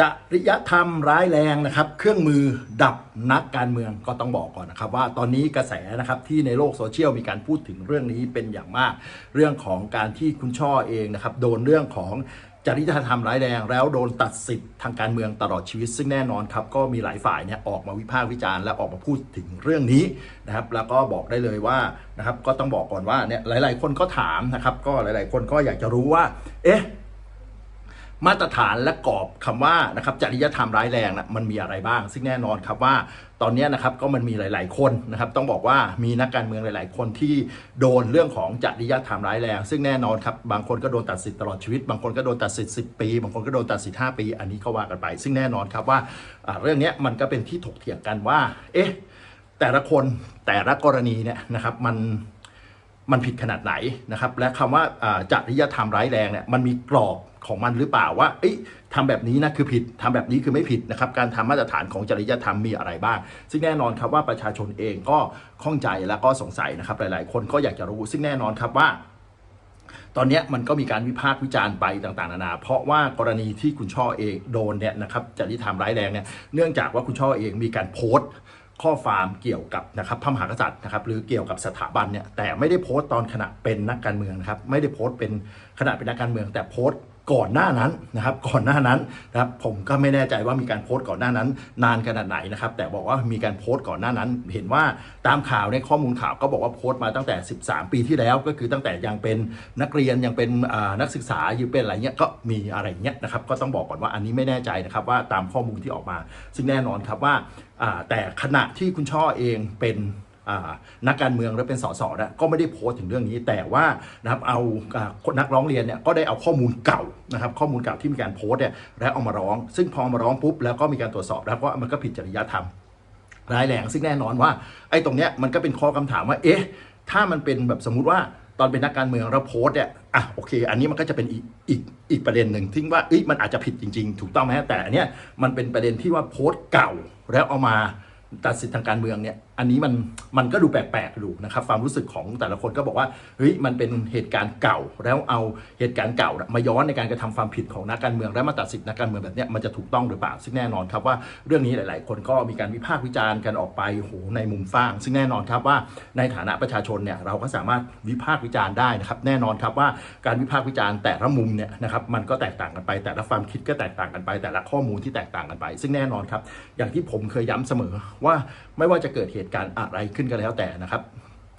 จริยธรรมร้ายแรงนะครับ เครื่องมือดับนักการเมืองก็ต้องบอกก่อนนะครับ ว่าตอนนี้กระแสนะครับที่ในโลกโซเชียลมีการพูดถึงเรื่องนี้เป็นอย่างมาก เรื่องของการที่คุณช่อเองนะครับ โดนเรื่องของจริยธรรมร้ายแรงแล้วโดนตัดสิทธิ์ทางการเมืองตลอดชีวิต ซึ่งแน่นอนครับก็มีหลายฝ่ายเนี่ยออกมาวิพากษ์วิจารณ์และออกมาพูดถึงเรื่องนี้นะครับ แล้วก็บอกได้เลยว่านะครับก็ต้องบอกก่อนว่าเนี่ยหลาย ๆ คนก็ถามนะครับ ก็หลาย ๆ คนก็อยากจะรู้ว่า เอ๊ะ มาตรฐานและกรอบคำว่านะครับจริยธรรมร้ายแรงนะมันมีอะไรบ้าง ซึ่งแน่นอนครับว่าตอนนี้นะครับก็มันมีหลาย ๆ คนนะครับต้องบอกว่ามีนักการเมืองหลาย ๆ คนที่โดนเรื่องของจริยธรรมร้ายแรง ซึ่งแน่นอนครับบางคนก็โดนตัดสิทธิ์ตลอดชีวิต บางคนก็โดนตัดสิทธิ์10 ปี บางคนก็โดนตัดสิทธิ์5ปี อันนี้ก็ว่ากันไป ซึ่งแน่นอนครับว่าเรื่องนี้มันก็เป็นที่ถกเถียงกันว่า เอ๊ะแต่ละคนแต่ละกรณีเนี่ยนะครับมันมันผิดขนาดไหนนะครับและคำว่าอ่าจริยธรรมร้ายแรงเนี่ยมันมีกรอบ ของมันหรือเปล่าว่าเอ้ยทำแบบนี้นะคือผิดทำแบบนี้คือไม่ผิดนะครับ การทำมาตรฐานของจริยธรรมมีอะไรบ้าง ซึ่งแน่นอนครับว่าประชาชนเองก็ข้องใจและก็สงสัยนะครับ หลาย ๆ คนก็อยากจะรู้ซึ่งแน่นอนครับว่าตอนนี้มันก็มีการวิพากษ์วิจารณ์ไปต่างๆนานา เพราะว่ากรณีที่คุณช่อเองโดนเนี่ยนะครับจริยธรรมร้ายแรงเนี่ยเนื่องจากว่าคุณช่อเองมีการโพสต์ข้อความเกี่ยวกับนะครับพระมหากษัตริย์นะครับหรือเกี่ยวกับสถาบันเนี่ยแต่ไม่ได้โพสต์ตอนขณะเป็นนักการเมืองนะครับไม่ได้โพสต์เป็นขณะเป็นนักการเมือง แต่โพสต์ ก่อนหน้านั้นนะครับก่อนหน้านั้นนะครับผมก็ไม่แน่ใจว่ามีการโพสต์ก่อนหน้านั้น นานขนาดไหนนะครับแต่บอกว่ามีการโพสต์ก่อนหน้านั้น เห็นว่าตามข่าวในข้อมูลข่าวก็บอกว่าโพสต์มาตั้งแต่ 13 ปีที่แล้วก็คือตั้งแต่ยังเป็นนักเรียนยังเป็นนักศึกษาอยู่เป็นอะไรเงี้ยก็มีอะไรเงี้ยนะครับก็ต้องบอกก่อนว่าอันนี้ไม่แน่ใจนะครับว่าตามข้อมูลที่ออกมา ซึ่งแน่นอนครับว่าแต่ขณะที่คุณช่อเองเป็น นักการเมืองและเป็นสสนะก็ไม่ได้โพสต์ถึงเรื่องนี้ แต่ว่านะครับเอานักร้องเรียนเนี่ยก็ได้เอาข้อมูลเก่านะครับข้อมูลเก่าที่มีการโพสต์เนี่ยแล้วเอามาร้อง ซึ่งพอมาร้องปุ๊บแล้วก็มีการตรวจสอบแล้วก็มันก็ผิดจริยธรรมร้ายแรงซึ่งแน่นอนว่าไอ้ตรงเนี้ยมันก็เป็นข้อคำถามว่าเอ๊ะถ้ามันเป็นแบบสมมุติว่าตอนเป็นนักการเมืองเราโพสต์เนี่ยอะโอเค อันนี้มันก็จะเป็นอีกอีกอีกประเด็นหนึ่งที่ว่าเอ้ยมันอาจจะผิดจริงๆ ถูกต้องไหมแต่อันเนี้ยมันเป็นประเด็นที่ว่าโพสต์เก่าแล้วเอามาตัดสินทางการเมืองเนี่ย อันนี้มันมันก็ดูแปลกๆดูนะครับความรู้สึกของแต่ละคนก็บอกว่าเฮ้ยมันเป็นเหตุการณ์เก่า แล้วเอาเหตุการณ์เก่ามาย้อนในการกระทำความผิดของนักการเมืองแล้วมาตัดสินนักการเมืองแบบเนี้ยมันจะถูกต้องหรือเปล่าซึ่งแน่นอนครับว่าเรื่องนี้หลาย ๆ คนก็มีการวิพากษ์วิจารณ์กันออกไปโหในมุมฟ้าง ซึ่งแน่นอนครับว่าในฐานะประชาชนเนี่ยเราก็สามารถวิพากษ์วิจารณ์ได้นะครับแน่นอนครับว่าการวิพากษ์วิจารณ์แต่ละมุมเนี่ยนะครับมันก็แตกต่างกันไป แต่ละความคิดก็แตกต่างกันไป แต่ละข้อมูลที่แตกต่างกันไป ซึ่งแน่นอนครับอย่างที่ผมเคยย้ำเสมอว่าไม่ว่าจะเกิดเหตุการณ์อะไรขึ้นก็แล้วแต่นะครับ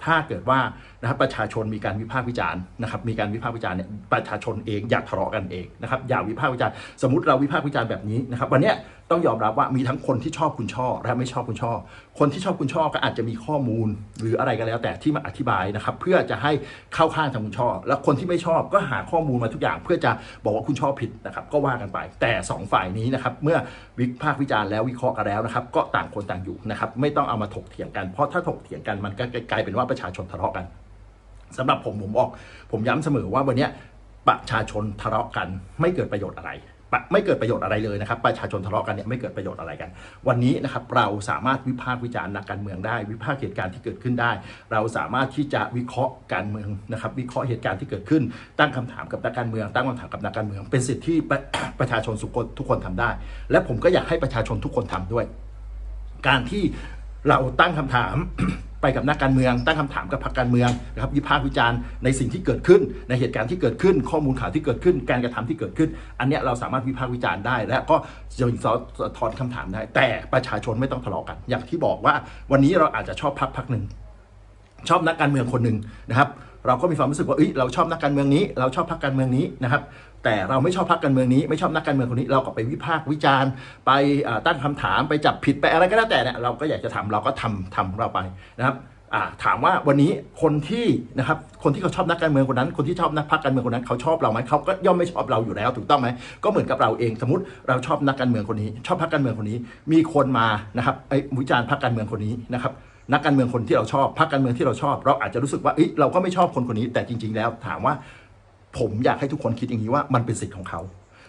ถ้าเกิดว่านะครับประชาชนมีการวิพากษ์วิจารณ์นะครับมีการวิพากษ์วิจารณ์เนี่ยประชาชนเองอย่าทะเลาะกันเองนะครับอย่าวิพากษ์วิจารณ์สมมติเราวิพากษ์วิจารณ์แบบนี้นะครับวันเนี้ย ต้องยอมรับว่ามีทั้งคนที่ชอบคุณช่อและไม่ชอบคุณช่อ คนที่ชอบคุณช่อก็อาจจะมีข้อมูลหรืออะไรก็แล้ว แต่ที่มาอธิบายนะครับ เพื่อจะให้เข้าข้างทางคุณช่อ แล้วคนที่ไม่ชอบก็หาข้อมูลมาทุกอย่าง เพื่อจะบอกว่าคุณช่อผิดนะครับ ก็ว่ากันไป แต่สองฝ่ายนี้นะครับ เมื่อวิพากษ์วิจารณ์แล้ววิเคราะห์กันแล้วนะครับ ก็ต่างคนต่างอยู่นะครับ ไม่ต้องเอามาถกเถียงกันเพราะถ้าถกเถียงกันมันก็กลายเป็นว่าประชาชนทะเลาะกันสำหรับผมผมบอก ผมย้ำเสมอว่าวันนี้ประชาชนทะเลาะกันไม่เกิดประโยชน์อะไร ไม่เกิดประโยชน์อะไรเลยนะครับ ประชาชนทะเลาะกันเนี่ยไม่เกิดประโยชน์อะไรกัน วันนี้นะครับเราสามารถวิพากษ์วิจารณ์นักการเมืองได้ วิพากษ์เหตุการณ์ที่เกิดขึ้นได้ เราสามารถที่จะวิเคราะห์การเมืองนะครับ วิเคราะห์เหตุการณ์ที่เกิดขึ้น ตั้งคำถามกับนักการเมือง ตั้งคำถามกับนักการเมือง เป็นสิทธิที่ประชาชนสุกทุกคนทำได้ และผมก็อยากให้ประชาชนทุกคนทำด้วย การที่ เราตั้งคำถามไปกับนักการเมือง ตั้งคำถามกับพรรคการเมืองนะครับวิพากษ์วิจารณ์ในสิ่งที่เกิดขึ้น ในเหตุการณ์ที่เกิดขึ้น ข้อมูลข่าวที่เกิดขึ้น การกระทำที่เกิดขึ้น อันนี้เราสามารถวิพากษ์วิจารณ์ได้ และก็ยังสะท้อนคำถามได้ แต่ประชาชนไม่ต้องทะเลาะกัน อย่างที่บอกว่าวันนี้เราอาจจะชอบพรรคพรรคหนึ่งชอบนักการเมืองคนหนึ่งนะครับ เราก็มีความรู้สึกว่าเอ้ยเราชอบนักการเมืองนี้ เราชอบพรรคการเมืองนี้นะครับ แต่เราไม่ชอบพรรคการเมืองนี้ไม่ชอบนักการเมืองคนนี้เราก็ไปวิพากษ์วิจารณ์ ไปตั้งคำถามไปจับผิดไปอะไรก็แล้วแต่เนี่ยเราก็อยากจะทำเราก็ทำทำของเราไปนะครับถามว่าวันนี้คนที่นะครับคนที่เขาชอบนักการเมืองคนนั้น คนที่ชอบนักพรรคการเมืองคนนั้นเขาชอบเราไหมเขาก็ย่อมไม่ชอบเราอยู่แล้วถูกต้องไหมก็เหมือนกับเราเองสมมติเราชอบนักการเมืองคนนี้ ชอบพรรคการเมืองคนนี้ มีคนมานะครับไอ้วิจารณ์พรรคการเมืองคนนี้นะครับนักการเมืองคนที่เราชอบพรรคการเมืองที่เราชอบ เราอาจจะรู้สึกว่าเอ้ยเราก็ไม่ชอบคนคนนี้แต่จริง ๆ แล้วถามว่า ผมอยากให้ทุกคนคิดอย่างนี้ว่ามันเป็นสิทธิ์ของเขา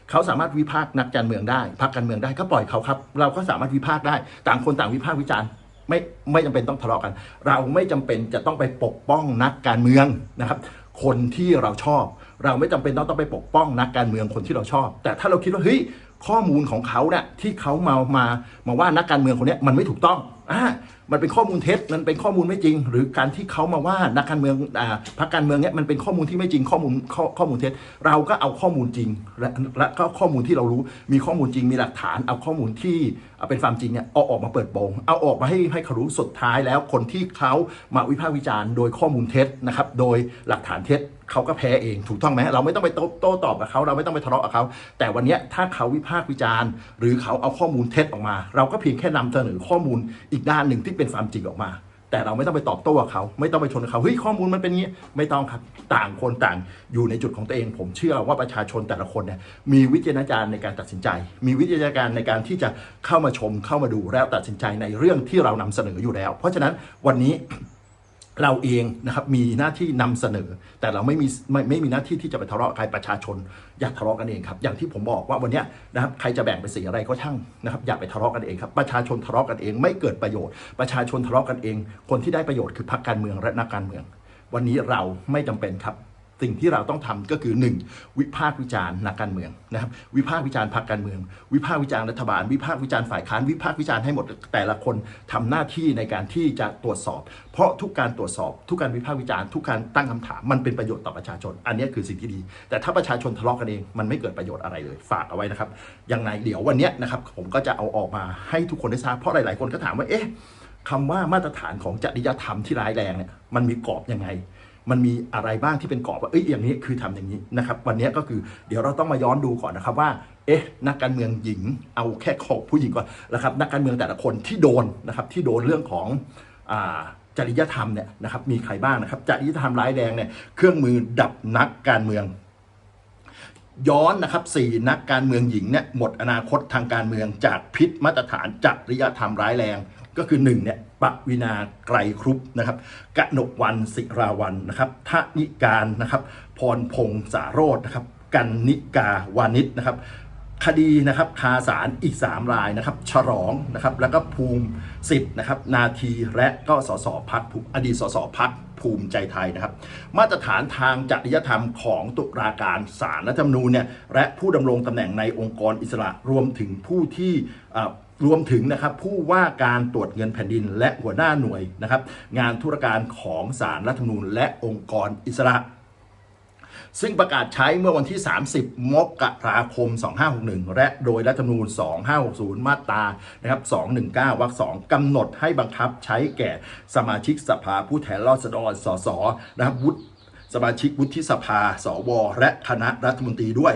เขาสามารถวิพากษ์นักการเมืองได้พรรคการเมืองได้ก็ปล่อยเขาครับ เราก็สามารถวิพากษ์ได้ ต่างคนต่างวิพากษ์วิจารณ์ไม่ไม่จำเป็นต้องทะเลาะกัน เราไม่จำเป็นจะต้องไปปกป้องนักการเมืองนะครับ คนที่เราชอบ เราไม่จำเป็นต้องต้องไปปกป้องนักการเมืองคนที่เราชอบ แต่ถ้าเราคิดว่าเฮ้ยข้อมูลของเขาเนี่ยที่เขามามามาว่านักการเมืองคนนี้มันไม่ถูกต้อง อ่ามันเป็นข้อมูลเท็จมันเป็นข้อมูลไม่จริง หรือการที่เขามาว่านักการเมืองอ่าพรรคการเมืองเนี้ยมันเป็นข้อมูลที่ไม่จริงข้อมูลข้อข้อมูลเท็จ เราก็เอาข้อมูลจริง และและก็ข้อมูลที่เรารู้มีข้อมูลจริงมีหลักฐาน เอาข้อมูลที่เป็นความจริงเนี่ยเอาออกมาเปิดโปงเอาออกมาให้ให้เขารู้สุดท้ายแล้วคนที่เขามาวิพากษ์วิจารณ์โดยข้อมูลเท็จนะครับโดยหลักฐานเท็จเขาก็แพ้เองถูกต้องไหมเราไม่ต้องไปโต้โต้ตอบกับเขาเราไม่ต้องไปทะเลาะกับเขาแต่วันนี้ถ้าเขาวิพากษ์วิจารณ์ หรือเขาเอาข้อมูลเท็จออกมา เราก็เพียงแค่นำเสนอข้อมูลอีกด้านหนึ่งที่เป็นความจริงออกมา แต่เราไม่ต้องไปตอบโต้เขา ไม่ต้องไปชนเขาเฮ้ยข้อมูลมันเป็นงี้ไม่ต้องครับต่างคนต่างอยู่ในจุดของตัวเอง ผมเชื่อว่าประชาชนแต่ละคนเนี่ยมีวิจารณญาณในการตัดสินใจ มีวิจารณญาณในการที่จะเข้ามาชมเข้ามาดูแล้วตัดสินใจในเรื่องที่เรานำเสนออยู่แล้ว เพราะฉะนั้นวันนี้ เราเองนะครับมีหน้าที่นำเสนอ แต่เราไม่มีไม่ไม่มีหน้าที่ที่จะไปทะเลาะกับใครประชาชน อย่าทะเลาะกันเองครับอย่างที่ผมบอกว่าวันนี้นะครับใครจะแบ่งเป็นสีอะไรก็ช่างนะครับอย่าไปทะเลาะกันเองครับประชาชนทะเลาะกันเองไม่เกิดประโยชน์ ประชาชนทะเลาะกันเอง คนที่ได้ประโยชน์คือพรรคการเมืองและนักการเมือง วันนี้เราไม่จำเป็นครับ สิ่งที่เราต้องทำก็คือ 1. วิพากษ์วิจารณ์นักการเมืองนะครับวิพากษ์วิจารณ์พรรคการเมือง วิพากษ์วิจารณ์รัฐบาล วิพากษ์วิจารณ์ฝ่ายค้านวิพากษ์วิจารณ์ให้หมดแต่ละคนทำหน้าที่ในการที่จะตรวจสอบ เพราะทุกการตรวจสอบ ทุกการวิพากษ์วิจารณ์ทุกการตั้งคำถามมันเป็นประโยชน์ต่อประชาชน อันนี้คือสิ่งที่ดี แต่ถ้าประชาชนทะเลาะกันเองมันไม่เกิดประโยชน์อะไรเลย ฝากเอาไว้นะครับยังไงเดี๋ยววันนี้นะครับผมก็จะเอาออกมาให้ทุกคนได้ทราบเพราะหลาย ๆ คนก็ถามว่าเอ๊ะคำว่ามาตรฐานของจริยธรรมที่ร้ายแรงเนี่ยมันมีกรอบยังไง มันมีอะไรบ้างที่เป็นกรอบว่าเอ้ยอย่างนี้คือทำอย่างนี้นะครับ วันนี้ก็คือเดี๋ยวเราต้องมาย้อนดูก่อนนะครับว่าเอ๊ะนักการเมืองหญิงเอาแค่ขอบผู้หญิงก่อนนะครับนักการเมืองแต่ละคนที่โดนนะครับที่โดนเรื่องของอ่าจริยธรรมเนี่ยนะครับมีใครบ้างนะครับจริยธรรมร้ายแรงเนี่ยเครื่องมือดับนักการเมือง ย้อนนะครับสี่นักการเมืองหญิงเนี่ยหมดอนาคตทางการเมืองจากพิษมาตรฐานจริยธรรมร้ายแรง ก็คือหนึ่งเนี่ยปวินาไกรครุปนะครับกนกวันศิราวันนะครับทนิการนะครับพรพงษ์สารโรจนะครับกันนิกาวานิชนะครับคดีนะครับคาสารอีก 3 รายนะครับฉลองนะครับแล้วก็ภูมิสิทธ์นะครับนาทีและก็สสพักอดีตสสพักภูมิใจไทยนะครับ มาตรฐานทางจริยธรรมของตุลาการศาลรัฐธรรมนูญเนี่ยและผู้ดำรงตำแหน่งในองค์กรอิสระรวมถึงผู้ที่ รวมถึงนะครับผู้ว่าการตรวจเงินแผ่นดิน และหัวหน้าหน่วยนะครับงานธุรการของศาลรัฐธรรมนูญ และองค์กรอิสระ ซึ่งประกาศใช้เมื่อวันที่ 30 มกราคม 2561 และโดยรัฐธรรมนูญ 2560 มาตรานะครับ219วรรค2กำหนดให้บังคับใช้แก่สมาชิกสภาผู้แทนราษฎรสสนะครับวุฒิสมาชิกวุฒิสภา สว และคณะรัฐมนตรีด้วย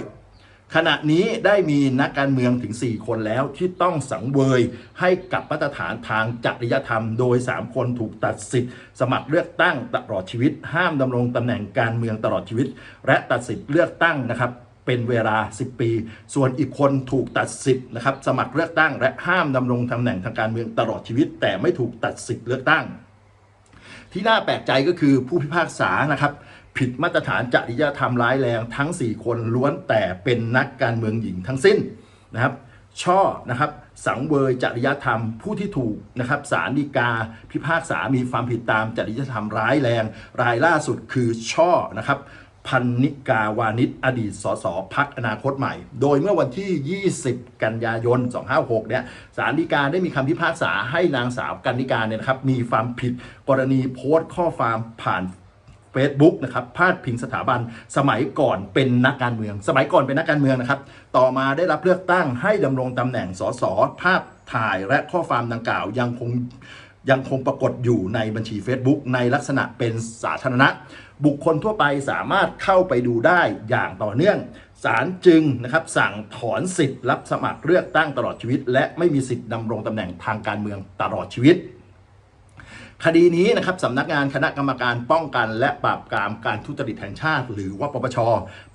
ขณะนี้ได้มีนักการเมืองถึง 4 คนแล้วที่ต้องสังเวยให้กับมาตรฐานทางจริยธรรม โดย 3 คนถูกตัดสิทธิ์ สมัครเลือกตั้งตลอดชีวิต ห้ามดำรงตำแหน่งการเมืองตลอดชีวิต และตัดสิทธิ์เลือกตั้งนะครับเป็นเวลา 10 ปี ส่วนอีกคนถูกตัดสิทธิ์นะครับสมัครเลือกตั้ง และห้ามดำรงตำแหน่งทางการเมืองตลอดชีวิต แต่ไม่ถูกตัดสิทธิ์เลือกตั้ง ที่น่าแปลกใจก็คือผู้พิพากษานะครับ ผิดมาตรฐานจริยธรรมร้ายแรงทั้ง 4 คนล้วนแต่เป็นนักการเมืองหญิงทั้งสิ้นนะครับ ช่อนะครับสังเวยจริยธรรมผู้ที่ถูกนะครับสารดีกาพิพากษามีความผิดตามจริยธรรมร้ายแรง รายล่าสุดคือช่อนะครับพันนิกาวานิชอดีตสสพักอนาคตใหม่ โดยเมื่อวันที่ 20 กันยายน 256 เนี่ยสารดีกาได้มีคำพิพากษาให้นางสาวกันนิกาเนี่ยนะครับมีความผิดกรณีโพสต์ข้อความผ่าน Facebook นะครับพาดพิงสถาบันสมัยก่อนเป็นนักการเมือง สมัยก่อนเป็นนักการเมืองนะครับ ต่อมาได้รับเลือกตั้งให้ดำรงตำแหน่งสสภาพถ่ายและข้อความดังกล่าวยังคงยังคงปรากฏอยู่ในบัญชี Facebook ในลักษณะเป็นสาธารณะ บุคคลทั่วไปสามารถเข้าไปดูได้อย่างต่อเนื่องศาลจึงนะครับสั่งถอนสิทธิ์รับสมัครเลือกตั้งตลอดชีวิต และไม่มีสิทธิ์ดำรงตำแหน่งทางการเมืองตลอดชีวิต คดีนี้นะครับสำนักงานคณะกรรมการป้องกันและปราบปรามการทุจริตแห่งชาติ หรือว่าปปช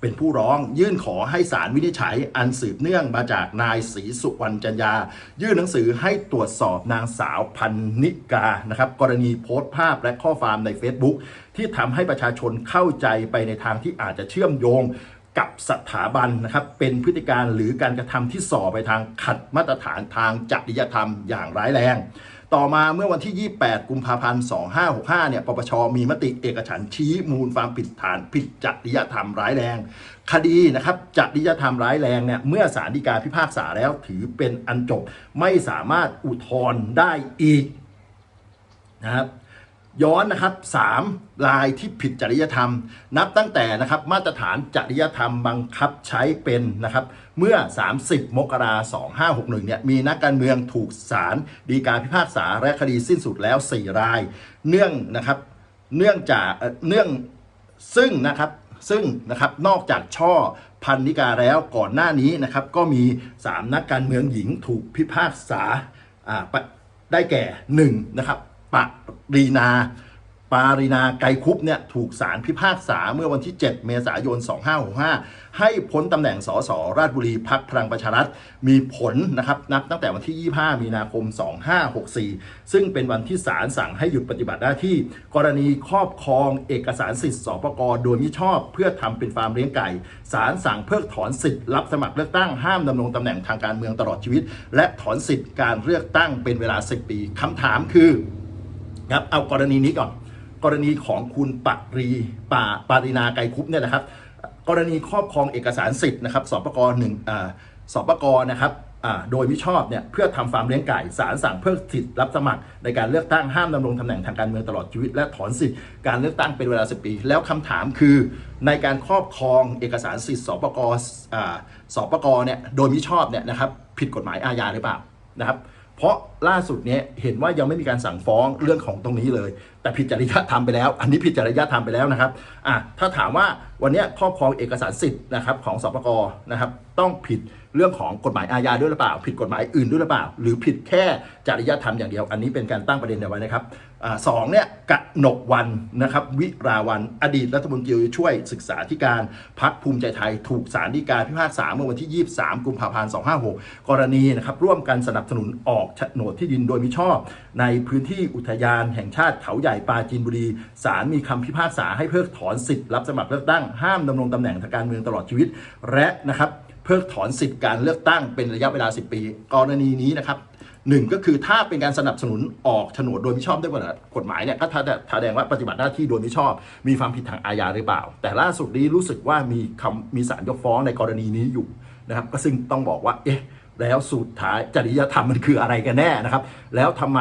เป็นผู้ร้องยื่นขอให้ศาลวินิจฉัยอันสืบเนื่องมาจากนายศรีสุวรรณจันยา ยื่นหนังสือให้ตรวจสอบนางสาวพันนิกานะครับกรณีโพสต์ภาพและข้อความใน Facebook ที่ทำให้ประชาชนเข้าใจไปในทางที่อาจจะเชื่อมโยงกับสถาบันนะครับเป็นพฤติการหรือการกระทำที่ส่อไปทางขัดมาตรฐานทางจริยธรรมอย่างร้ายแรง ต่อมาเมื่อวันที่ 28 กุมภาพันธ์ 2565 เนี่ย ปปช มีมติเอกฉันชี้มูลความผิดฐานผิดจริยธรรมร้ายแรง คดีนะครับจริยธรรมร้ายแรงเนี่ย เมื่อศาลฎีกาพิพากษาแล้วถือเป็นอันจบ ไม่สามารถอุทธรณ์ได้อีกนะครับ ย้อนนะครับ3รายที่ผิดจริยธรรม นับตั้งแต่นะครับมาตรฐานจริยธรรมบังคับใช้เป็นนะครับ เมื่อ 30 มกราคม2561 เนี่ยมีนักการเมืองถูกศาลฎีกาพิพากษาและคดีสิ้นสุดแล้ว 4 ราย เนื่องนะครับเนื่องจากเนื่องซึ่งนะครับซึ่งนะครับนอกจากช่อพันนิกาแล้วก่อนหน้านี้นะครับก็มี 3 นักการเมืองหญิงถูกพิพากษาได้แก่1นะครับ ปรีนา ปารีนาไกรคุปเนี่ยถูกศาลพิพากษาเมื่อวันที่ 7 เมษายน 2565 ให้พ้นตำแหน่งสสราชบุรีพักพลังประชารัฐมีผลนะครับนับตั้งแต่วันที่ 25 มีนาคม 2564 ซึ่งเป็นวันที่ศาลสั่งให้หยุดปฏิบัติหน้าที่ กรณีครอบครองเอกสารสิทธิ์สปกโดยมิชอบ เพื่อทำเป็นฟาร์มเลี้ยงไก่ศาลสั่งเพิกถอนสิทธิ์รับสมัครเลือกตั้งห้ามดำรงตำแหน่งทางการเมืองตลอดชีวิต และถอนสิทธิ์การเลือกตั้งเป็นเวลา 10 ปีคำถามคือ ครับเอากรณีนี้ก่อน กรณีของคุณปรีป่าปารินาไกรคุปเนี่ยนะครับ กรณีครอบครองเอกสารสิทธิ์นะครับสปกหนึ่งอ่าสปกนะครับโดยมิชอบเนี่ยเพื่อทำฟาร์มเลี้ยงไก่ศาลสั่งเพิกสิทธิ์รับสมัคร ในการเลือกตั้งห้ามดำรงตำแหน่งทางการเมืองตลอดชีวิต และถอนสิทธิ์การเลือกตั้งเป็นเวลา 10 ปี แล้วคำถามคือ ในการครอบครองเอกสารสิทธิ์สปกอ่าสปกเนี่ยโดยมิชอบเนี่ยนะครับผิดกฎหมายอาญาหรือเปล่านะครับ เพราะล่าสุดเนี้ยเห็นว่ายังไม่มีการสั่งฟ้องเรื่องของตรงนี้เลย แต่ผิดจริยธรรมไปแล้ว อันนี้ผิดจริยธรรมไปแล้วนะครับอะถ้าถามว่าวันนี้ครอบครองเอกสารสิทธิ์นะครับของสปกนะครับต้องผิดเรื่องของกฎหมายอาญาด้วยหรือเปล่า ผิดกฎหมายอื่นด้วยหรือเปล่า หรือผิดแค่จริยธรรมอย่างเดียว อันนี้เป็นการตั้งประเด็นเอาไว้นะครับ สองเนี่ยกหนกวันนะครับวิราวันอดีตรัฐมนตรีช่วยศึกษาธิการพักภูมิใจไทย ถูกศาลฎีกาพิพากษาเมื่อวันที่ 23 กุมภาพันธ์ 256 กรณีนะครับร่วมกันสนับสนุนออกโฉนดที่ดินโดยมิชอบ ในพื้นที่อุทยานแห่งชาติเขาใหญ่ปราจีนบุรีศาลมีคำพิพากษาให้เพิกถอนสิทธิ์รับสมัครเลือกตั้งห้ามดำรงตำแหน่งทางการเมืองตลอดชีวิต และนะครับเพิกถอนสิทธิ์การเลือกตั้งเป็นระยะเวลา 10 ปี กรณีนี้นะครับ หนึ่งก็คือถ้าเป็นการสนับสนุนออกโฉนดโดยมิชอบด้วยกฎหมายเนี่ยก็แสดงว่าปฏิบัติหน้าที่โดยมิชอบ มีความผิดทางอาญาหรือเปล่า แต่ล่าสุดนี้รู้สึกว่ามีคำมีสารยกฟ้องในกรณีนี้อยู่นะครับก็ซึ่งต้องบอกว่าเอ๊ะแล้วสุดท้ายจริยธรรมมันคืออะไรกันแน่นะครับ แล้วทำไม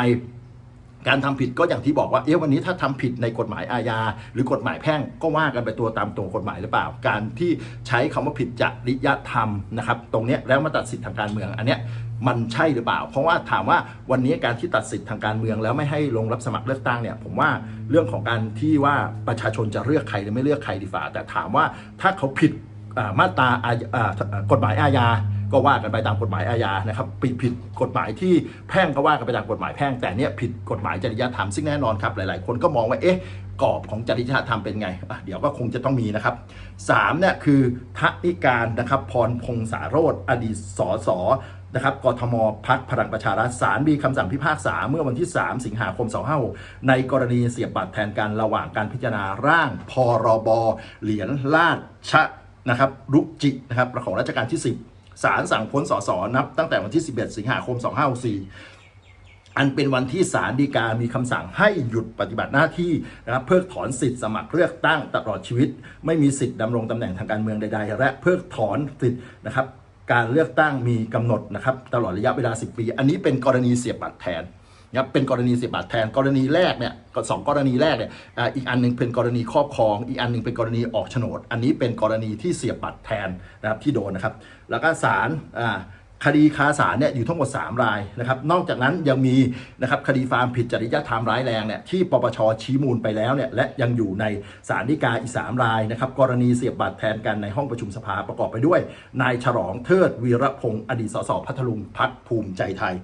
การทำผิดก็อย่างที่บอกว่าเอ๊ะวันนี้ถ้าทำผิดในกฎหมายอาญาหรือกฎหมายแพ่งก็ว่ากันไปตัวตามตัวกฎหมายหรือเปล่า การที่ใช้คำว่าผิดจริยธรรมนะครับ ตรงนี้แล้วมาตัดสิทธิทางการเมืองอันเนี้ย มันใช่หรือเปล่า เพราะว่าถามว่าวันนี้การที่ตัดสิทธิทางการเมือง แล้วไม่ให้ลงรับสมัครเลือกตั้งเนี่ยผมว่าเรื่องของการที่ว่าประชาชนจะเลือกใครหรือไม่เลือกใครดีฝ่าแต่ถามว่าถ้าเขาผิดมาตราากฎหมายอาญาก็ว่ากันไปตามกฎหมายอาญานะครับผิดผิดกฎหมายที่แพ่งก็ว่ากันไปตามกฎหมายแพ่งแต่เนี่ยผิดกฎหมายจริยธรรมซึ่งแน่นอนครับหลายๆ คนก็มองว่าเอ๊ะกรอบของจริยธรรมเป็นไง เดี๋ยวก็คงจะต้องมีนะครับสามเนี่ยคือทนิการนะครับพรพงษาโรธอดีตสส นะครับกทมพักพลังประชารัฐศาลมีคำสั่งพิพากษาเมื่อวันที่ 3 สิงหาคม 2566ในกรณีเสียบบัตรแทนกันระหว่างการพิจารณาร่างพรบเหรียญราชนะครับรุจินะครับของรัชกาลที่ 10ศาลสั่งพ้นสสนับตั้งแต่วันที่ 11 สิงหาคม 2564อันเป็นวันที่ศาลฎีกา มีคำสั่งให้หยุดปฏิบัติหน้าที่นะครับเพิกถอนสิทธิ์สมัครเลือกตั้งตลอดชีวิต ไม่มีสิทธิ์ดำรงตำแหน่งทางการเมืองใด ๆ และเพิกถอนสิทธิ์นะครับ การเลือกตั้งมีกำหนดนะครับตลอดระยะเวลา 10 ปี อันนี้เป็นกรณีเสียบบัตรแทนนะครับเป็นกรณีเสียบบัตรแทนกรณีแรกเนี่ยสองกรณีแรกเนี่ยอีกอันหนึงเป็นกรณีครอบครอง อีกอันหนึงเป็นกรณีออกโฉนด อันนี้เป็นกรณีที่เสียบบัตรแทนนะครับที่โดนนะครับ แล้วก็ศาลอ่า คดีคาศาลเนี่ยอยู่ทั้งหมด 3 รายนะครับ นอกจากนั้นยังมีนะครับคดีฟาร์มผิดจริยธรรมร้ายแรงเนี่ยที่ปปชชี้มูลไปแล้วเนี่ยและยังอยู่ในศาลฎีกาอีก 3 รายนะครับกรณีเสียบบัตรแทนกันในห้องประชุมสภาประกอบไปด้วย นายฉลองเทิดวีระพงศ์อดีตสสพัทลุงพักภูมิใจไทย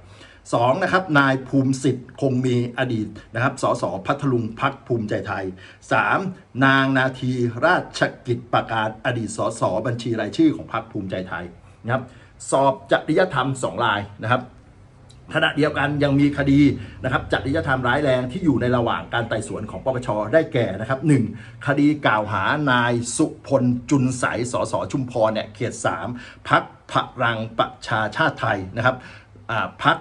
สองนะครับนายภูมิสิทธิ์คงมีอดีตนะครับสสพัทลุงพักภูมิใจไทย 3. นางนาทีราชกิจประการอดีตสสบัญชีรายชื่อของพักภูมิใจไทยนะครับ สอบจริยธรรมสองรายนะครับขณะเดียวกันยังมีคดีนะครับจริยธรรมร้ายแรงที่อยู่ในระหว่างการไต่สวนของปปชได้แก่นะครับ 1. คดีกล่าวหานายสุพลจุนใสสสชุมพรเนี่ยเขต 3 พักพลังประชาชาติไทยนะครับพัก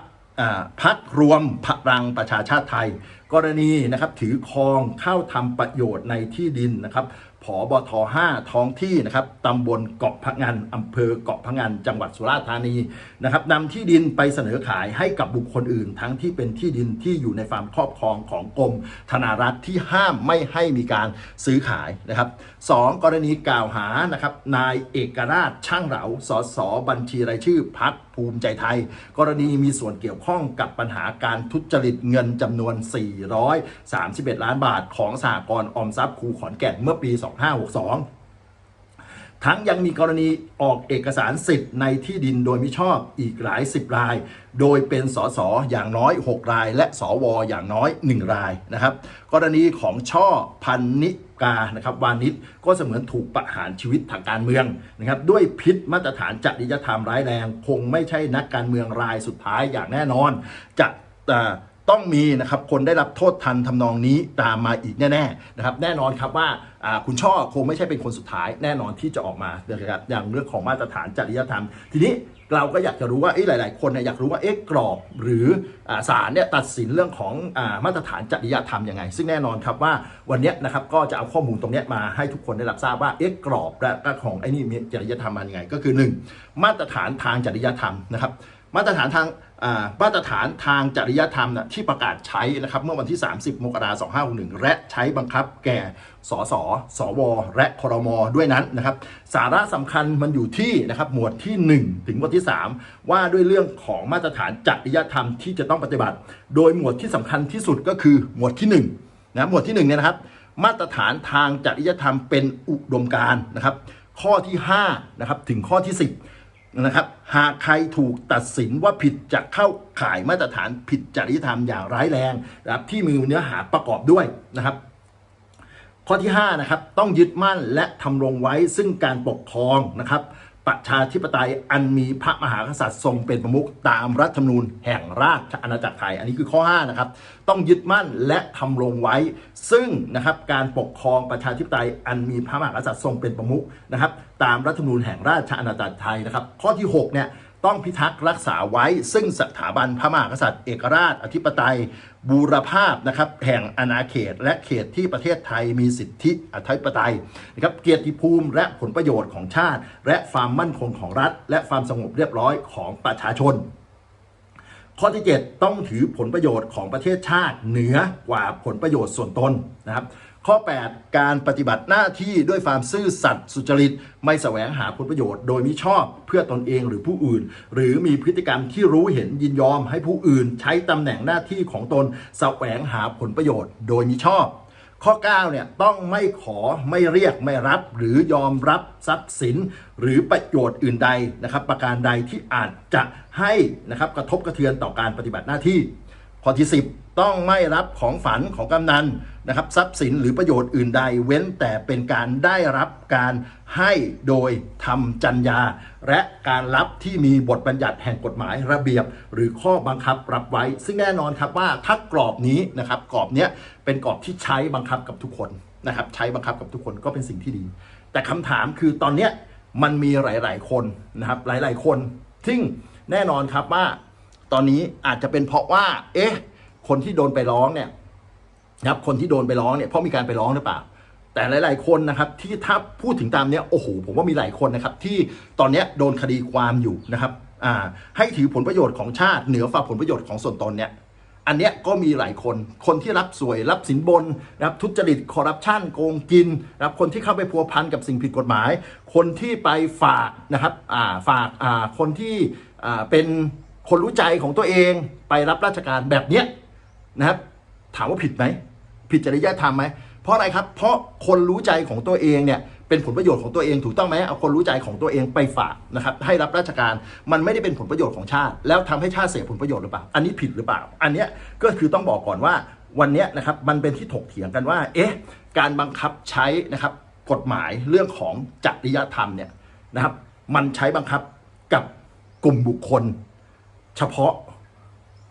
พักรวมพลังประชาชาติไทย กรณีนะครับถือครองเข้าทำประโยชน์ในที่ดินนะครับ ผอบท5ท้องที่นะครับตำบลเกาะพะงันอำเภอเกาะพะงันจังหวัดสุราษฎร์ธานีนะครับนำที่ดินไปเสนอขายให้กับบุคคลอื่น ทั้งที่เป็นที่ดินที่อยู่ในความครอบครองของกรมธนารักษ์ที่ห้ามไม่ให้มีการซื้อขายนะครับสองกรณีกล่าวหานะครับนายเอกราชช่างเหลาสสบัญชีรายชื่อพักภูมิใจไทย กรณีมีส่วนเกี่ยวข้องกับปัญหาการทุจริตเงินจำนวน 431 ล้านบาท ของสหกรณ์ออมทรัพย์ครูขอนแก่นเมื่อปี2562 ทั้งยังมีกรณีออกเอกสารสิทธิ์ในที่ดินโดยมิชอบอีกหลายสิบราย โดยเป็นสสอย่างน้อย 6 ราย และสวอย่างน้อย 1 รายนะครับ กรณีของช่อพันนิกานะครับวานิชก็เสมือนถูกประหารชีวิตทางการเมืองนะครับด้วยพิษมาตรฐานจริยธรรมร้ายแรง คงไม่ใช่นักการเมืองรายสุดท้ายอย่างแน่นอน จะอ่ ต้องมีนะครับคนได้รับโทษทันทำนองนี้ตามมาอีกแน่ๆนะครับแน่นอนครับว่าคุณช่อคงไม่ใช่เป็นคนสุดท้ายแน่นอนที่จะออกมานะครับอย่างเรื่องของมาตรฐานจริยธรรม ทีนี้เราก็อยากจะรู้ว่าเอ๊ะหลาย ๆ คนเนี่ยอยากรู้ว่าเอ๊ะกรอบหรืออาศาลเนี่ยตัดสินเรื่องของอมาตรฐานจริยธรรมยังไง ซึ่งแน่นอนครับว่าวันนี้นะครับก็จะเอาข้อมูลตรงนี้มาให้ทุกคนได้รับทราบว่าเอ๊ะกรอบและของไอ้นี่จริยธรรมมันยังไง ก็คือ 1 มาตรฐานทางจริยธรรมนะครับ มาตรฐานทางมาตรฐานทางจริยธรรมนะที่ประกาศใช้นะครับเมื่อวันที่ 30 มกราคม 2561 และใช้บังคับแก่สสสว และครม ด้วยนั้นนะครับ สาระสำคัญมันอยู่ที่นะครับหมวดที่ 1 ถึงหมวดที่ 3 ว่าด้วยเรื่องของมาตรฐานจริยธรรมที่จะต้องปฏิบัติ โดยหมวดที่สำคัญที่สุดก็คือหมวดที่1นะหมวดที่1เนี่ยนะครับ มาตรฐานทางจริยธรรมเป็นอุดมการนะครับ ข้อที่5นะครับถึงข้อที่ 10 นะครับหากใครถูกตัดสินว่าผิดจะเข้าข่ายมาตรฐานผิดจริยธรรมอย่างร้ายแรงนะครับที่มีเนื้อหาประกอบด้วยนะครับข้อที่5นะครับต้องยึดมั่นและทำรงไว้ซึ่งการปกครองนะครับ ประชาธิปไตยอันมีพระมหากษัตริย์ทรงเป็นประมุขตามรัฐธรรมนูญแห่งราชอาณาจักรไทย อันนี้คือข้อ5นะครับต้องยึดมั่นและทำรงไว้ ซึ่งนะครับการปกครองประชาธิปไตยอันมีพระมหากษัตริย์ทรงเป็นประมุขนะครับตามรัฐธรรมนูญแห่งราชอาณาจักรไทยนะครับข้อที่6เนี่ยต้องพิทักษ์รักษาไว้ซึ่งสถาบันพระมหากษัตริย์เอกราช อธิปไตย บูรภาพนะครับแห่งอาณาเขต และเขตที่ประเทศไทยมีสิทธิอธิปไตยนะครับเกียรติภูมิและผลประโยชน์ของชาติ และความมั่นคงของรัฐ และความสงบเรียบร้อยของประชาชน ข้อที่ 7 ต้องถือผลประโยชน์ของประเทศชาติเหนือกว่าผลประโยชน์ส่วนตนนะครับ ข้อ 8 การปฏิบัติหน้าที่ด้วยความซื่อสัตย์สุจริต ไม่แสวงหาผลประโยชน์ โดยมิชอบเพื่อตนเองหรือผู้อื่น หรือมีพฤติกรรมที่รู้เห็นยินยอมให้ผู้อื่น ใช้ตำแหน่งหน้าที่ของตนแสวงหาผลประโยชน์ โดยมิชอบข้อ 9 เนี่ยต้องไม่ขอไม่เรียกไม่รับ หรือยอมรับทรัพย์สิน หรือประโยชน์อื่นใดนะครับ ประการใดที่อาจจะให้นะครับกระทบกระเทือนต่อการปฏิบัติหน้าที่ ข้อที่ 10 ต้องไม่รับของฝันของกำนันนะครับทรัพย์สินหรือประโยชน์อื่นใด เว้นแต่เป็นการได้รับการให้โดยทำจัญญา และการรับที่มีบทบัญญัติแห่งกฎหมายระเบียบ หรือข้อบังคับรับไว้ ซึ่งแน่นอนครับว่าถ้ากรอบนี้นะครับกรอบเนี้ยเป็นกรอบที่ใช้บังคับกับทุกคนนะครับใช้บังคับกับทุกคนก็เป็นสิ่งที่ดี แต่คำถามคือตอนเนี้ยมันมีหลาย ๆ คนนะครับหลาย ๆ คน ซึ่งแน่นอนครับว่าตอนนี้อาจจะเป็นเพราะว่าเอ๊ะ คนที่โดนไปร้องเนี่ยนะครับคนที่โดนไปร้องเนี่ยเพราะมีการไปร้องหรือเปล่า แต่หลาย ๆ คนนะครับ ที่ถ้าพูดถึงตามเนี้ยโอ้โหผมว่ามีหลายคนนะครับ ที่ตอนเนี้ยโดนคดีความอยู่นะครับอ่าให้ถือผลประโยชน์ของชาติเหนือฝ่าผลประโยชน์ของส่วนตนเนี่ยอันเนี้ยก็มีหลายคน คนที่รับสวยรับสินบนนะครับทุจริตคอร์รัปชันโกงกินนะครับคนที่เข้าไปพัวพันกับสิ่งผิดกฎหมาย คนที่ไปฝากนะครับอ่าฝากอ่าคนที่อ่าเป็นคนรู้ใจของตัวเองไปรับราชการแบบเนี้ย นะครับ ถามว่าผิดไหมผิดจริยธรรมไหมเพราะอะไรครับ เพราะคนรู้ใจของตัวเองเนี่ยเป็นผลประโยชน์ของตัวเองถูกต้องไหมเอาคนรู้ใจของตัวเองไปฝากนะครับให้รับราชการมันไม่ได้เป็นผลประโยชน์ของชาติ แล้วทำให้ชาติเสียผลประโยชน์หรือเปล่า อันนี้ผิดหรือเปล่า อันเนี้ยก็คือต้องบอกก่อนว่าวันนี้นะครับมันเป็นที่ถกเถียงกันว่า เอ๊ะ การบังคับใช้นะครับกฎหมายเรื่องของจริยธรรมเนี่ยนะครับ มันใช้บังคับกับกลุ่มบุคคล เฉพาะ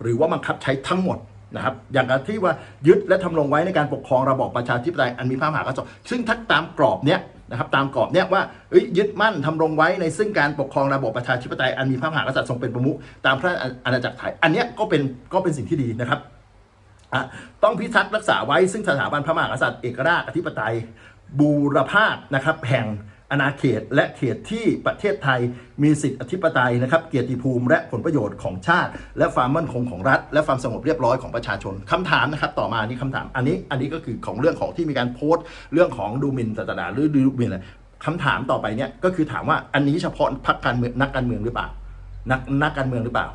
หรือว่าบังคับใช้ทั้งหมด นะครับอย่างที่ว่ายึดและทำรงไว้ในการปกครองระบอบประชาธิปไตยอันมีพระมหากษัตริย์ซึ่งถ้าตามกรอบเนี้ยนะครับตามกรอบเนี้ยว่ายึดมั่นทำรงไว้ในซึ่งการปกครองระบอบประชาธิปไตยอันมีพระมหากษัตริย์ทรงเป็นประมุขตามพระอาณาจักรไทยอันเนี้ยก็เป็นก็เป็นสิ่งที่ดีนะครับต้องพิทักษ์รักษาไว้ซึ่งสถาบันพระมหากษัตริย์เอกราชอธิปไตยบูรพาสนะครับแห่ง อาณาเขตและเขตที่ประเทศไทยมีสิทธิอธิปไตยนะครับ เกียรติภูมิและผลประโยชน์ของชาติ และความมั่นคงของรัฐ และความสงบเรียบร้อยของประชาชนคำถามนะครับ ต่อมานี่คำถามอันนี้อันนี้ก็คือของเรื่องของที่มีการโพสต์ เรื่องของดูหมิ่นศาสนาหรือดูหมิ่นอะไรคำถามต่อไปเนี่ยก็คือถามว่าอันนี้เฉพาะพรรคการเมืองนักการเมืองหรือเปล่า นักนักการเมืองหรือเปล่า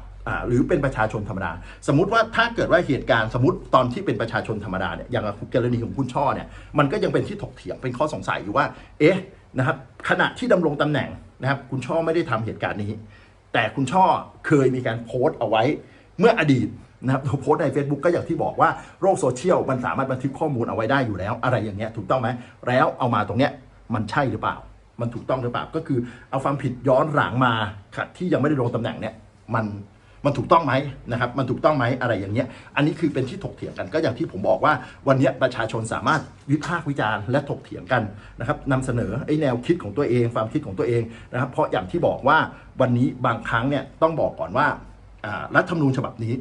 หรือเป็นประชาชนธรรมดา สมมติว่าถ้าเกิดว่าเหตุการณ์สมมติตอนที่เป็นประชาชนธรรมดาเนี่ยอย่างกรณีของคุณช่อเนี่ยมันก็ยังเป็นที่ถกเถียงเป็นข้อสงสัยอยู่ว่า เอ๊ะ นะครับขณะที่ดำรงตำแหน่งนะครับคุณช่อไม่ได้ทำเหตุการณ์นี้ แต่คุณช่อเคยมีการโพสต์เอาไว้เมื่ออดีตนะครับโพสต์ใน Facebook ก็อย่างที่บอกว่าโลกโซเชียลมันสามารถบันทึกข้อมูลเอาไว้ได้อยู่แล้ว อะไรอย่างเงี้ยถูกต้องไหมแล้วเอามาตรงเนี้ยมันใช่หรือเปล่า มันถูกต้องหรือเปล่าก็คือเอาความผิดย้อนหลังมาค่ะที่ยังไม่ได้ลงตำแหน่งเนี่ยมัน มันถูกต้องไหมนะครับมันถูกต้องไหมอะไรอย่างเงี้ยอันนี้คือเป็นที่ถกเถียงกันก็อย่างที่ผมบอกว่าวันนี้ประชาชนสามารถวิพากษ์วิจารณ์และถกเถียงกันนะครับนำเสนอไอ้แนวคิดของตัวเอง ความคิดของตัวเองนะครับเพราะอย่างที่บอกว่าวันนี้บางครั้งเนี่ยต้องบอกก่อนว่ารัฐธรรมนูญฉบับนี้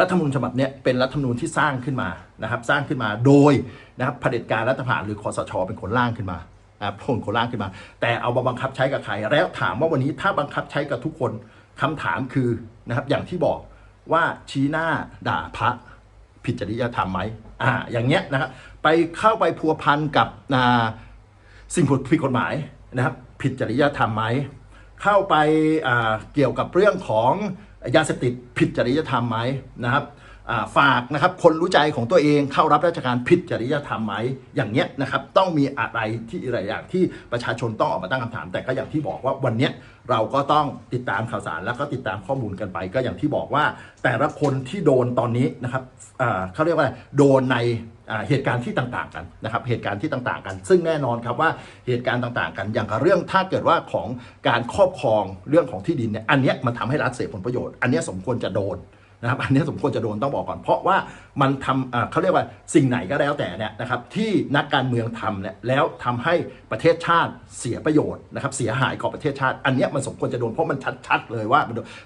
รัฐธรรมนูญฉบับเนี้ยเป็นรัฐธรรมนูญที่สร้างขึ้นมานะครับสร้างขึ้นมาโดยนะครับเผด็จการรัฐประหารหรือคอสช เป็นคนร่างขึ้นมานะคนคนร่างขึ้นมา แต่เอามาบังคับใช้กับใครแล้วถามว่าวันนี้ถ้าบังคับใช้กับทุกคน คำถามคือนะครับอย่างที่บอกว่าชี้หน้าด่าพระผิดจริยธรรมไหมอ่าอย่างเงี้ยนะครับไปเข้าไปพัวพันกับน่าสิ่งผิดกฎหมายนะครับผิดจริยธรรมไหมเข้าไปอ่าเกี่ยวกับเรื่องของ ยาเสพติดผิดจริยธรรมไหมนะครับฝากนะครับคนรู้ใจของตัวเองเข้ารับราชการผิดจริยธรรมไหมอย่างเนี้ยนะครับต้องมีอะไรที่หลายอย่างที่ประชาชนต้องออกมาตั้งคำถาม แต่ก็อย่างที่บอกว่าวันเนี้ยเราก็ต้องติดตามข่าวสารแล้วก็ติดตามข้อมูลกันไป ก็อย่างที่บอกว่าแต่ละคนที่โดนตอนนี้นะครับเขาเรียกว่าอะไรโดนใน เหตุการณ์ที่ต่างๆกันนะครับเหตุการณ์ที่ต่างๆกัน ซึ่งแน่นอนครับว่าเหตุการณ์ต่างๆกัน อย่างกับเรื่องถ้าเกิดว่าของการครอบครองเรื่องของที่ดินเนี่ยอันเนี้ยมันทำให้รัฐเสียผลประโยชน์อันเนี้ยสมควรจะโดนนะครับอันนี้สมควรจะโดนต้องบอกก่อนเพราะว่า มันทำเขาเรียกว่าสิ่งไหนก็แล้วแต่เนี่ยนะครับที่นักการเมืองทำเนี่ยแล้วทำให้ประเทศชาติเสียประโยชน์นะครับเสียหายกับประเทศชาติ อันนี้มันสมควรจะโดนเพราะมันชัดๆเลยว่า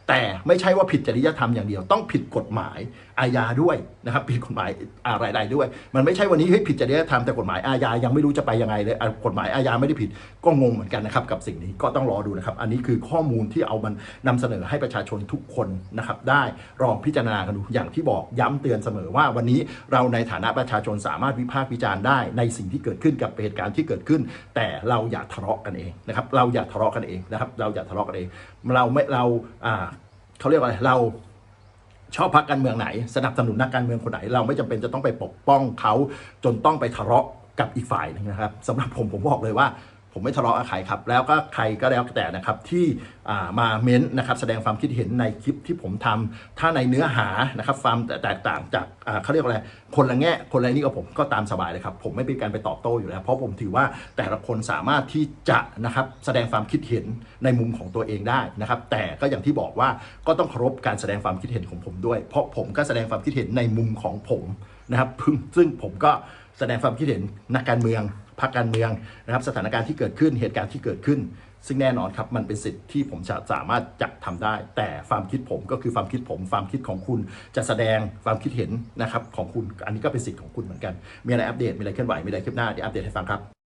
แต่ไม่ใช่ว่าผิดจริยธรรมอย่างเดียวต้องผิดกฎหมายอาญาด้วยนะครับผิดกฎหมายอะไรใดด้วย มันไม่ใช่วันนี้เฮ้ยผิดจริยธรรมแต่กฎหมายอาญายังไม่รู้จะไปยังไงเลยกฎหมายอาญาไม่ได้ผิดก็งงเหมือนกันนะครับกับสิ่งนี้ก็ต้องรอดูนะครับอันนี้คือข้อมูลที่เอามันนำเสนอให้ประชาชนทุกคนนะครับได้ลองพิจารณากันดูอย่างที่บอกย้ำเตือนเสมอว่าวันนี้เราในฐานะประชาชนสามารถวิพากษ์วิจารณ์ได้ในสิ่งที่เกิดขึ้นกับเหตุการณ์ที่เกิดขึ้น แต่เราอย่าทะเลาะกันเองนะครับเราอย่าทะเลาะกันเองนะครับเราอย่าทะเลาะกันเองเราไม่เราอ่าเขาเรียกว่าอะไรเราชอบพักการเมืองไหน สนับสนุนนักการเมืองคนไหน เราไม่จำเป็นจะต้องไปปกป้องเขาจนต้องไปทะเลาะกับอีกฝ่ายนึงนะครับสำหรับผมผมบอกเลยว่า ผมไม่ทะเลาะกับใครครับ แล้วก็ใครก็แล้วแต่นะครับที่มาเม้นต์นะครับแสดงความคิดเห็นในคลิปที่ผมทำถ้าในเนื้อหานะครับความแตกต่างจากเขาเรียกว่าอะไรคนละแง่คนละนี่กับผมก็ตามสบายเลยครับ ผมไม่เป็นการไปตอบโต้อยู่แล้ว เพราะผมถือว่าแต่ละคนสามารถที่จะนะครับแสดงความคิดเห็นในมุมของตัวเองได้นะครับ แต่ก็อย่างที่บอกว่าก็ต้องเคารพการแสดงความคิดเห็นของผมด้วย เพราะผมก็แสดงความคิดเห็นในมุมของผมนะครับซึ่งผมก็แสดงความคิดเห็นนักการเมือง พรรคการเมืองนะครับสถานการณ์ที่เกิดขึ้นเหตุการณ์ที่เกิดขึ้น ซึ่งแน่นอนครับมันเป็นสิทธิ์ที่ผมจะสามารถจัดทำได้ แต่ความคิดผมก็คือความคิดผมความคิดของคุณจะแสดงความคิดเห็นนะครับของคุณอันนี้ก็เป็นสิทธิ์ของคุณเหมือนกัน มีอะไรอัปเดตมีอะไรเคลื่อนไหวมีอะไรคืบหน้าเดี๋ยวอัปเดตให้ฟังครับ